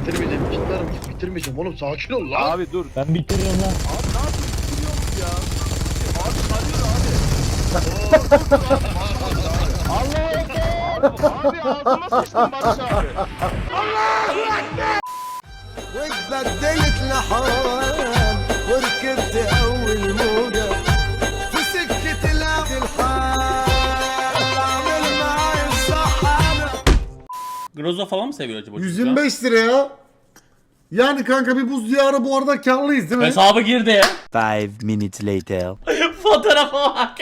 bitirmeyeceğim. Kitlarım bitirmeyeceğim oğlum sakin ol lan. Abi dur. Ben bitiriyorum lan. Abi ne yapıyorsun? Bitiriyormuş ya. Abi sarıyor abi. Allah Allah. Abi ağzıma sıçtın Barış abi. Allah'u Ekber. Ve Groza falan mı seviyor acaba? çocuk ya? 125 lira ya. Yani kanka bir buz diyarı bu arada karlıyız değil mi? Hesabı girdi. Five minutes later. Fotoğrafa bak.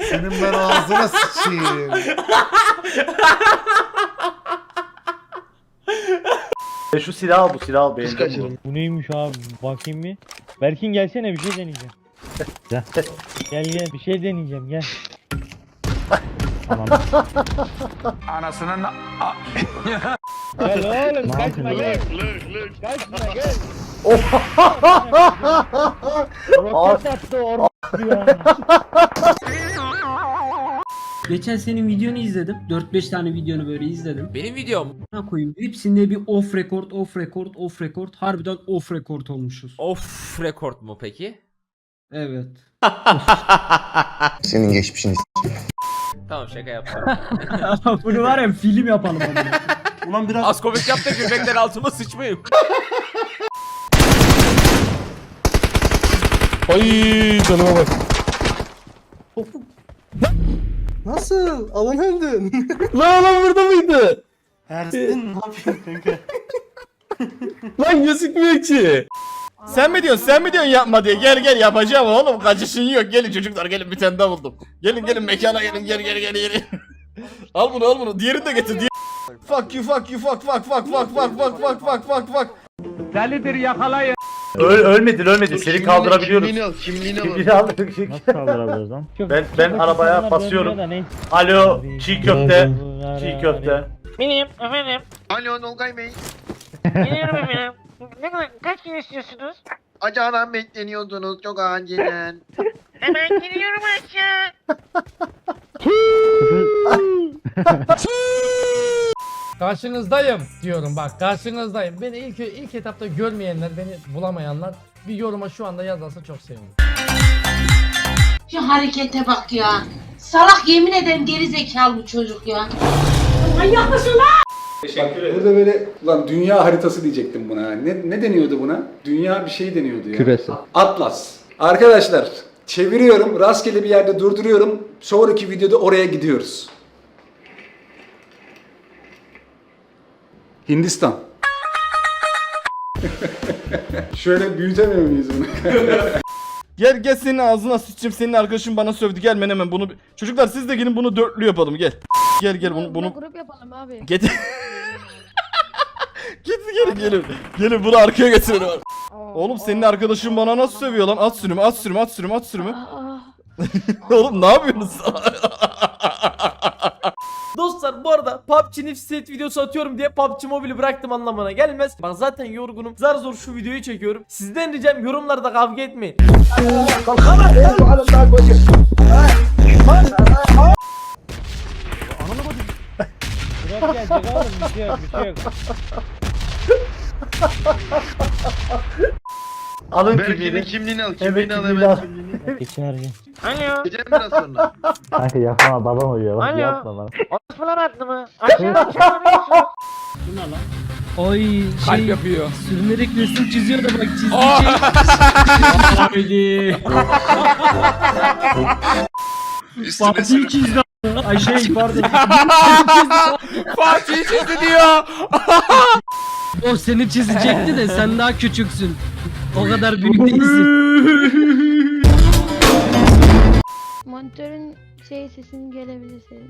Senin ben ağzına sıçayım. E şu silah al bu silah al beğendim bunu. Bu neymiş abi? Bakayım bir. Berkin gelsene bir şey deneyeceğim. Gel. Gel gel bir şey deneyeceğim gel. Tamam. Anasının Gel oğlum kaçma gel. Kaçma gel. Abi. Roket attı orada. Geçen senin videonu izledim. 4-5 tane videonu böyle izledim. Benim videom. Ne koyayım? Hepsinde bir off record, off record, off record. Harbiden off record olmuşuz. Of rekord mu peki? Evet. Senin geçmişini Tamam şaka yaptım. Bunu var ya film yapalım ama. Ulan biraz Az komik yap da göbekler altıma sıçmayayım. Ay canıma bak. Nasıl? Alamadın. Lan lan burada mıydı? Ersin ne yapıyorsun kanka? Lan gözükmüyor ki. Sen mi diyorsun? Sen mi diyorsun yapma diye? Gel gel yapacağım oğlum. Kaçışın yok. Gelin çocuklar gelin bir tane daha buldum. Gelin gelin mekana gelin gel gel gel gel. al bunu al bunu. Diğerini de getir. Diğer... Fuck you fuck you fuck fuck fuck fuck fuck fuck fuck fuck fuck fuck. Delidir yakalayın. Öl, ölmedin ölmedin seni kaldırabiliyoruz. Kimliğini al. Kimliğini al. Kimliğini al. Nasıl kaldırabiliriz lan? Ben- ben arabaya basıyorum. Alo çiğ köfte. Çiğ köfte. Benim efendim. Alo Nolgay Bey. Geliyorum efendim. Ne kadar kaç kilo istiyorsunuz? Acaran bekleniyordunuz çok acilen. Hemen geliyorum aşağı. Karşınızdayım diyorum bak karşınızdayım. Beni ilk ilk etapta görmeyenler, beni bulamayanlar bir yoruma şu anda yazarsa çok sevinirim. Şu harekete bak ya. Salak yemin ederim geri zekalı bu çocuk ya. Manyak mısın lan? Burada böyle ulan dünya haritası diyecektim buna. Ne, ne deniyordu buna? Dünya bir şey deniyordu ya. Küresi. Atlas. Arkadaşlar çeviriyorum. Rastgele bir yerde durduruyorum. Sonraki videoda oraya gidiyoruz. Hindistan. Şöyle büyütemiyor muyuz bunu? Gel gel senin ağzına sıçayım. Senin arkadaşın bana sövdü. Gel ben hemen bunu. Çocuklar siz de gelin bunu dörtlü yapalım gel. Gel gel bunu bunu. Grup yapalım abi. Getir. Gelin gelin. Gelin bunu arkaya getirin. Oğlum senin arkadaşın bana nasıl sövüyor lan? At sürümü, at sürümü, at sürümü, at sürümü. Oğlum ne yapıyorsunuz? Dostlar bu arada PUBG Nifset videosu atıyorum diye PUBG Mobile'i bıraktım anlamına gelmez. Bak zaten yorgunum. Zar zor şu videoyu çekiyorum. Sizden ricam yorumlarda kavga etmeyin. Drop gelecek oğlum bir şey yok bir şey yok. Alın Berke'nin kimliğini. kimliğini al. Evet Kimliğini al kimliğini hemen al. kimliğini. Geçer gel. Alo. Gideceğim biraz sonra. Kanka yapma babam uyuyor bak Alo. yapma bana. Osmanlar attı mı? Aşağı çağırıyorsun. Bu ne lan? Kalp şey yapıyor. sürünerek resim çiziyor da bak çizdiği şey. Haydi. Fatih çizdi. Ay şey pardon. Fatih çizdi diyor. O seni çizecekti de sen daha küçüksün. O kadar büyük değilsin. Monitörün şey sesin gelebilirse.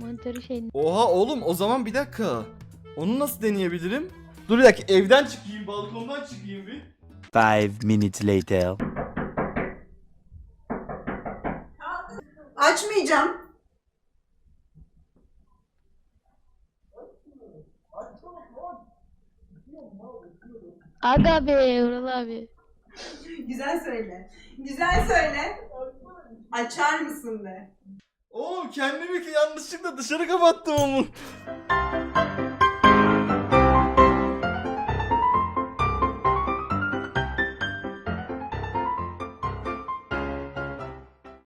Monitörü şey Oha oğlum o zaman bir dakika. Onu nasıl deneyebilirim? Dur bir dakika evden çıkayım, balkondan çıkayım bir. Five minutes later. Açmayacağım. Aga be Ural abi. Güzel söyle. Güzel söyle. Açar mısın be? Oğlum kendimi yanlışlıkla dışarı kapattım onu.